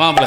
வாம்பல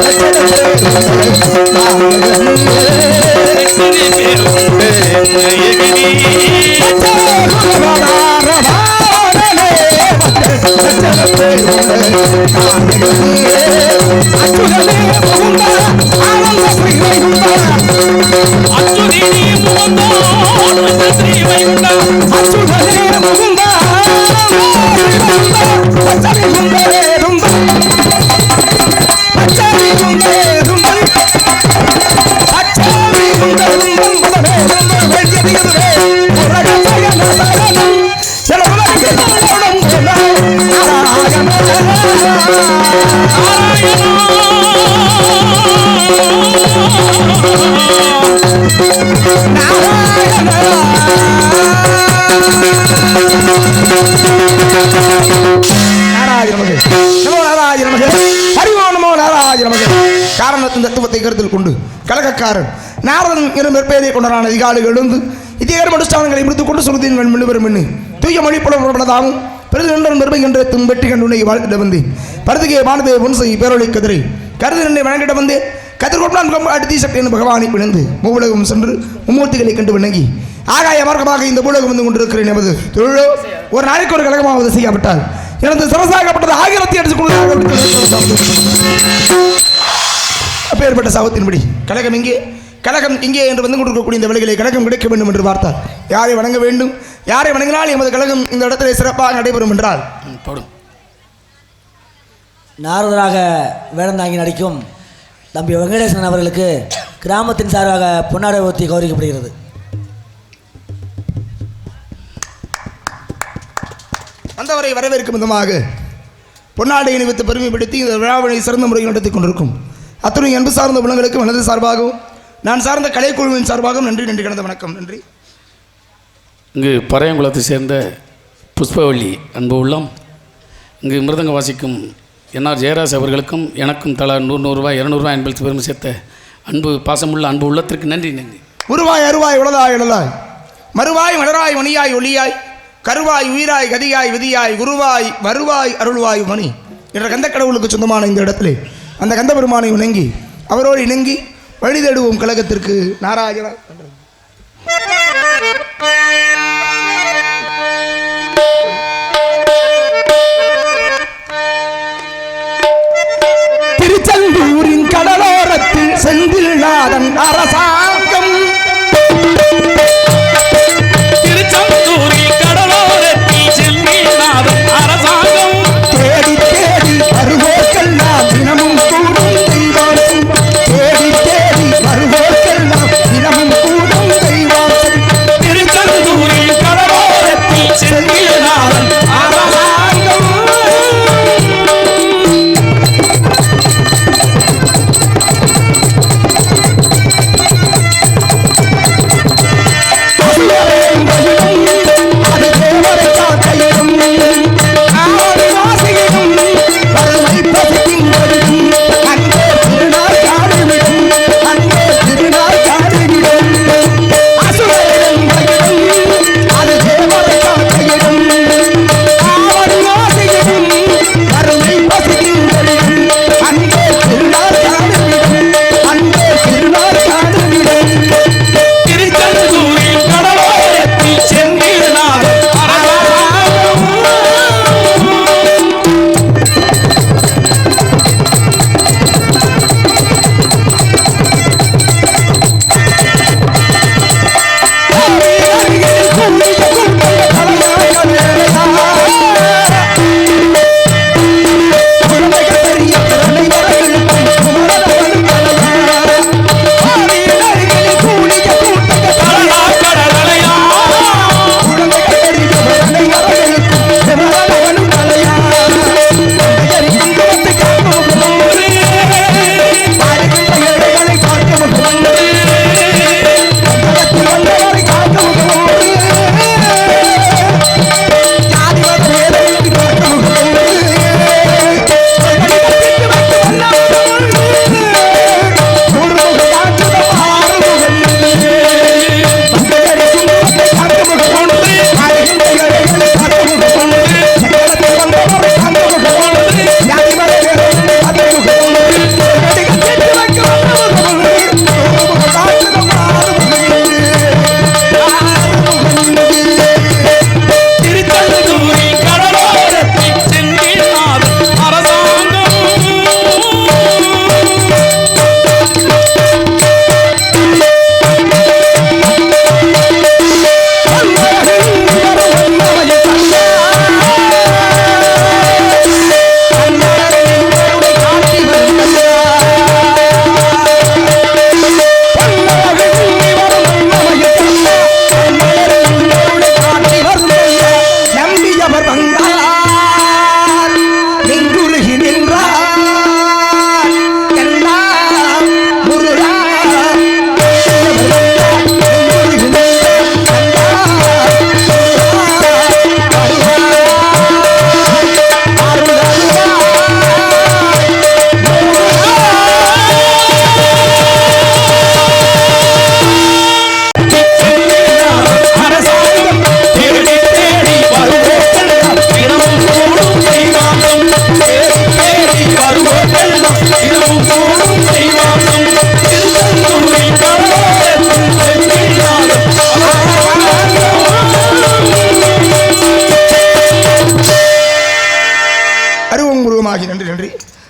Let's go. நாராயணமகே நமோ நாராயணமகே ஹரிவோ வாப்ல காரணத்தின் தத்துவத்தை கருத்தில் கொண்டு கலகக்காரன் நாரதன் என்னும் நெற்பெயரை கொண்டனான அதிகாலிகள் எழுந்து இத்தியகரம் அனுஷ்டானங்களை முடித்துக் கொண்டு சுருதியின் மண் மின்னுவரும் தூய மொழி புலப்படதாகவும் பெருது நின்றன் பெருமை என்ற தும் வெற்றி உன்னை வாழ்த்திட வந்தேன். பருதுகே வானதே முன்சை பேரொழி கதிரை. கருது நின்றை வணங்கிட வந்து கதிர்கொண்டான் அடுத்தி சக்தி என்று பகவானை பிணைந்து மூவுலகம் சென்று மும்மூர்த்திகளை கண்டு வணங்கி. ஆகாய மார்க்கமாக இந்த பூலகம் வந்து கொண்டிருக்கிறேன் எமது தொழிலோ ஒரு நாளைக்கு ஒரு கழகமாவது செய்யப்பட்டால் எனது சமசாகப்பட்டது ஆகிரத்தை அடிச்சு அப்பேற்பட்ட சாபத்தின்படி கழகம் இங்கே கழகம் இங்கே என்று வந்து கொண்டிருக்கக்கூடிய இந்த வேலைகளை கழகம் கிடைக்க வேண்டும் என்று பார்த்தார். யாரை வணங்க வேண்டும்? யாரை வணங்கினால் எமது கழகம் இந்த இடத்திலே சிறப்பாக நடைபெறும் என்றால் போடும் நாரதராக வேடந்தாங்கி நடிக்கும் தம்பி வெங்கடேசன் அவர்களுக்கு கிராமத்தின் சார்பாக பொன்னாடை ஊற்றி கௌரவிக்கப்படுகிறது. வந்தவரை வரவேற்கும் விதமாக பொன்னாடை அணிவித்து பெருமைப்படுத்தி இந்த விழாவினை சிறந்த முறையில் நடத்தி கொண்டிருக்கும். அத்துணை அன்பு சார்ந்த உலங்களுக்கு மனது சார்பாகவும் நான் சார்ந்த கலைக்குழுவின் சார்பாகவும் நன்றி நன்றி கடந்த வணக்கம் நன்றி. இங்கு பறையங்குளத்தை சேர்ந்த புஷ்பவள்ளி அன்பு உள்ளம். இங்கு மிருதங்க வாசிக்கும் என்ஆர் ஜெயராஜ் அவர்களுக்கும் எனக்கும் தலா நூறு நூறுரூவா இரநூறுவா என்பது பெருமை சேர்த்த அன்பு பாசமுள்ள அன்பு உள்ளத்திற்கு நன்றி நன்றி. உருவாய் அருவாய் உளதாய் இழலாய் மறுவாய் மலராய் மணியாய் ஒளியாய். கருவாய் உயிராய் கதியாய் விதியாய் குருவாய் வருவாய் அருள்வாய் மணி என்ற கந்த கடவுளுக்கு சொந்தமான இந்த இடத்திலே அந்த கந்த பெருமானை வணங்கி அவரோடு இணங்கி வழி கழகத்திற்கு நாராயணா திருச்செந்தூரின் கடலோரத்தில் செந்தில்நாதன் அரசாங்க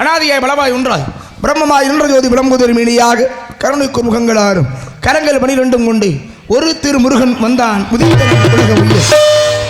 அனாதியாய் பலமாய் ஒன்றாய். பிரம்மமாய் நின்ற ஜோதி விளம்புதொரு மீனியாக. கருணைக்கு முகங்களாரும். கரங்கள் பனிரெண்டும் கொண்டு ஒரு திருமுருகன் வந்தான். உதித்த உலக உயிர்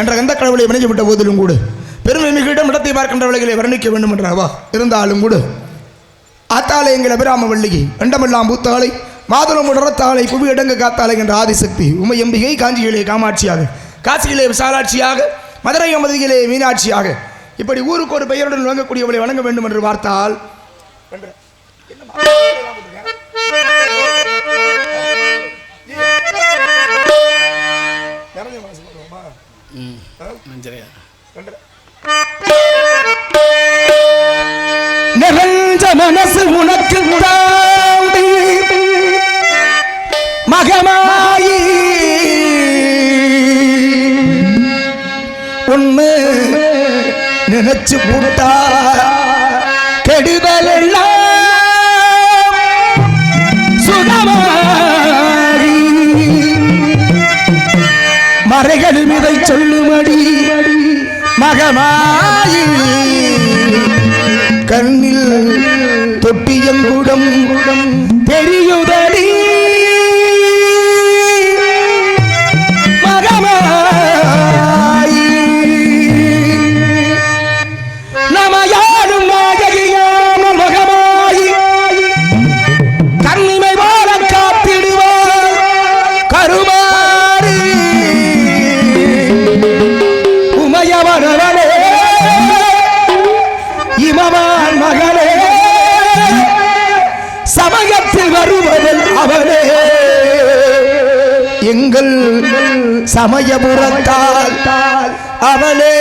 என்ற கந்த கடவுளை வணங்கி விட்ட போதிலும் கூட. பெருமைமிகளிடம் இடத்தை பார்க்கின்ற பார்க்கின்றவர்களை வர்ணிக்க வேண்டும் என்றாவா இருந்தாலும் கூட. ஆத்தாளை எங்கள் அபிராம வள்ளிகை வெண்டமெல்லாம் பூத்தாலை மாதுளம் உடறத்தாளை புவி இடங்கு காத்தாலை என்ற ஆதிசக்தி உமை எம்பிகை காஞ்சியிலே காமாட்சியாக காசியிலே விசாலாட்சியாக மதுரை அமதியிலே மீனாட்சியாக இப்படி ஊருக்கு ஒரு பெயருடன் விளங்கக்கூடியவளை வணங்க வேண்டும் என்று பார்த்தால் நிறைஞ்ச மனசு உனக்கு தாண்டி நினைச்சு புட்டா சமயபுரத்தால் அவளே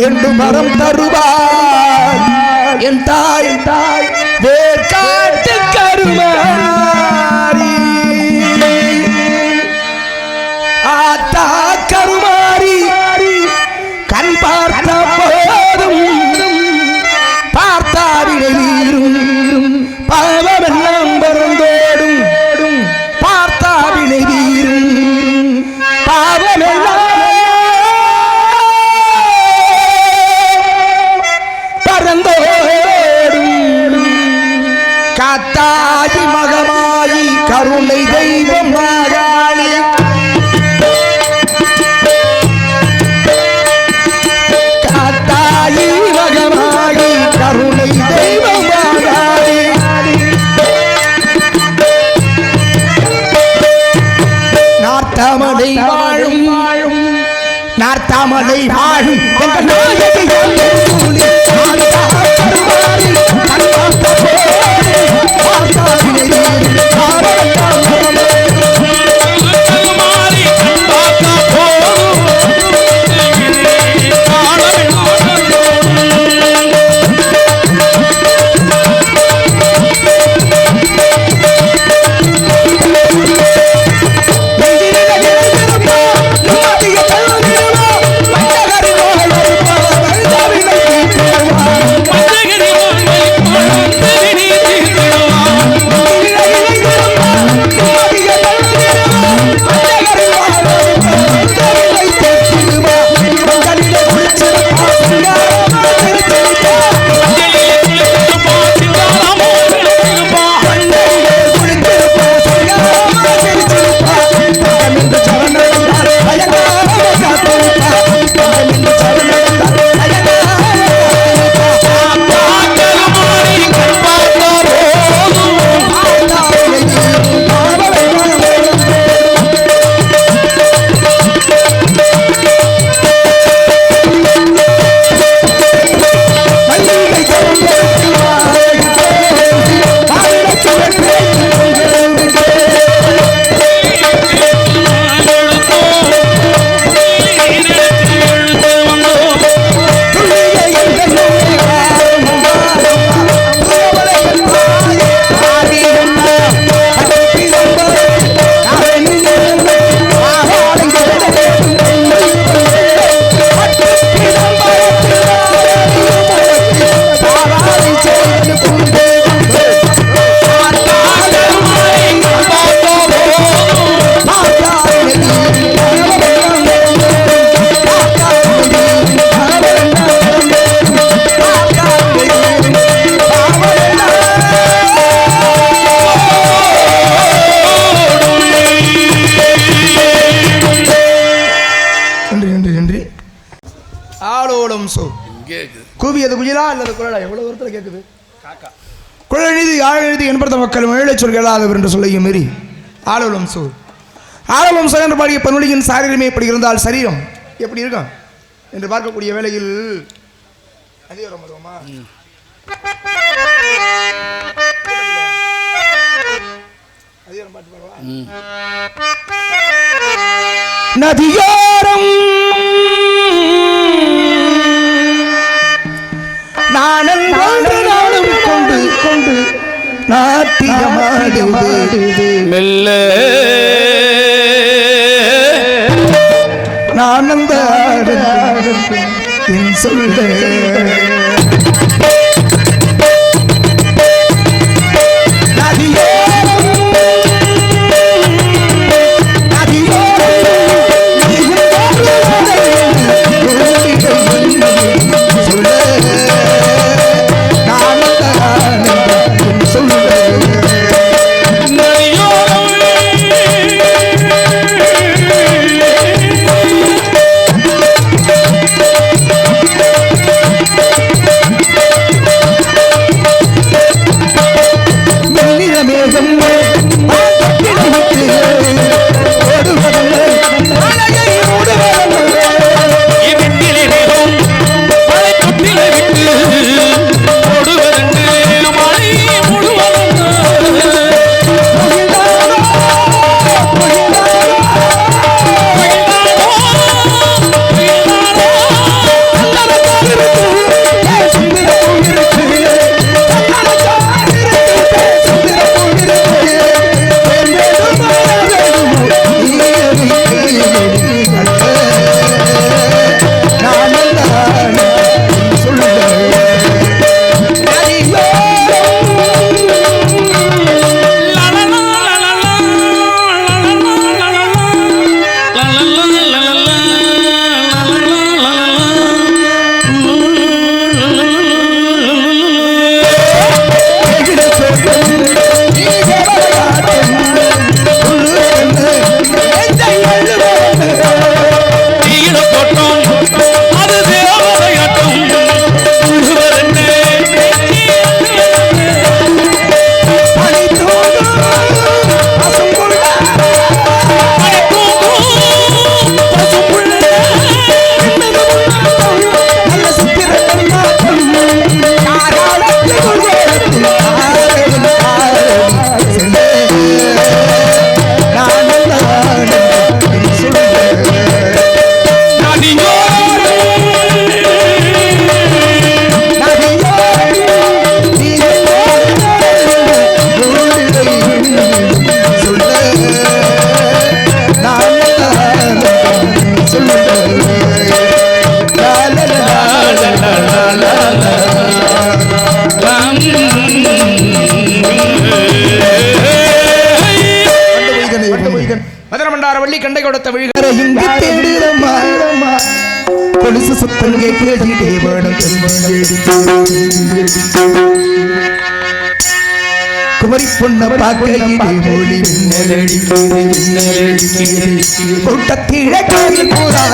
என்று மரம் தருவாள் என் தாய் தாய் வேர்காட்டு நார்த்தாமலை வாழும் எங்கள் நாயகி எங்கள் ஆளோலம் சோ இங்கே இருக்குது கூவியது குயிலா அல்லது குழலா எவ்வளவு தூரத்தில் கேட்குது குழல் எழுதி ஆழ் எழுதி என்பத மக்கள் மேலே சொல்கிறாதவர் என்று சொல்லையும் மீறி. ஆளோலம் சோ ஆளோலம் சோ என்று பாடிய பன்மொழியின் சாரீரமே இப்படி இருந்தால் சரீரம் எப்படி இருக்கும்? என்று பார்க்கக்கூடிய வேளையில் அதிகாரம் வருவோமா? நதியோரம். நானும் நாளும் கொண்டு கொண்டு நாட்டியமாடுவது மெல்ல. நானந்த என் சொல்ல. மதுரமண்டார வள்ளி கண்டை கொடுத்த விழிகர இங்கு தேடுதம்மா கொலுசு சுத்தம் குமரி பொண்ண பார்க்கையிலே கூட்டத்திலே கோயில் பூரா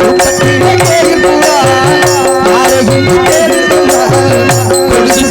கூட்டத்திலே கோயில் பூரா கொலுசு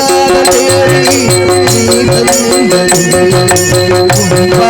இங்கு தேடுதம்மா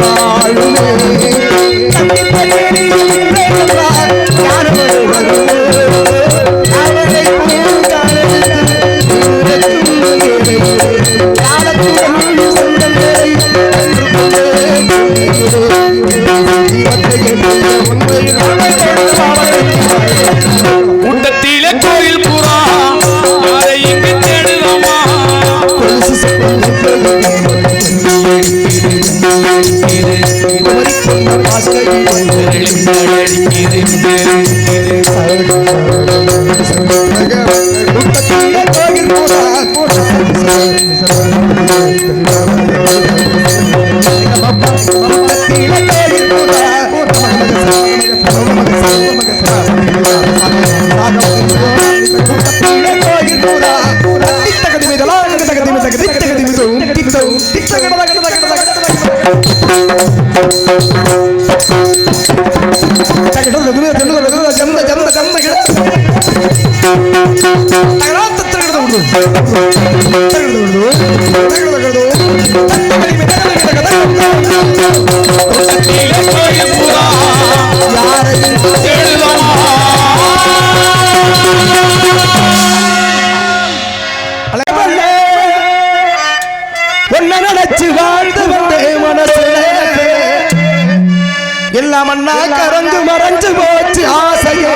வாழுமே Yeah. நினைச்சு வாழ்ந்து வந்தேன் மனசுல. எல்லாம் அண்ணா கரந்து மறைஞ்சு போச்சு ஆசையே.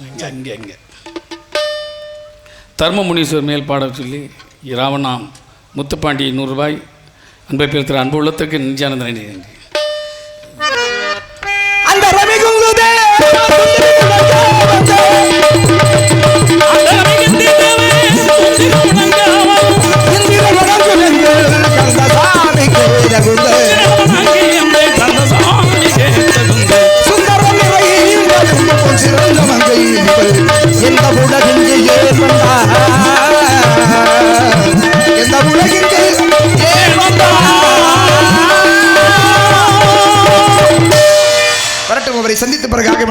அங்கே அங்கே தர்மமுனீஸ்வர் மேல் பாட சொல்லி ராமநாம் முத்துப்பாண்டி நூறுரூபாய் அன்பை பெருத்திற அன்பு உள்ளத்துக்கு நெஞ்சானந்த நன்றி அந்த எந்த உலகின்றி ஏன் வந்தார் எந்த உலகின்றி ஏன் வரட்டும் அவரை சந்தித்து பிறகு ஆக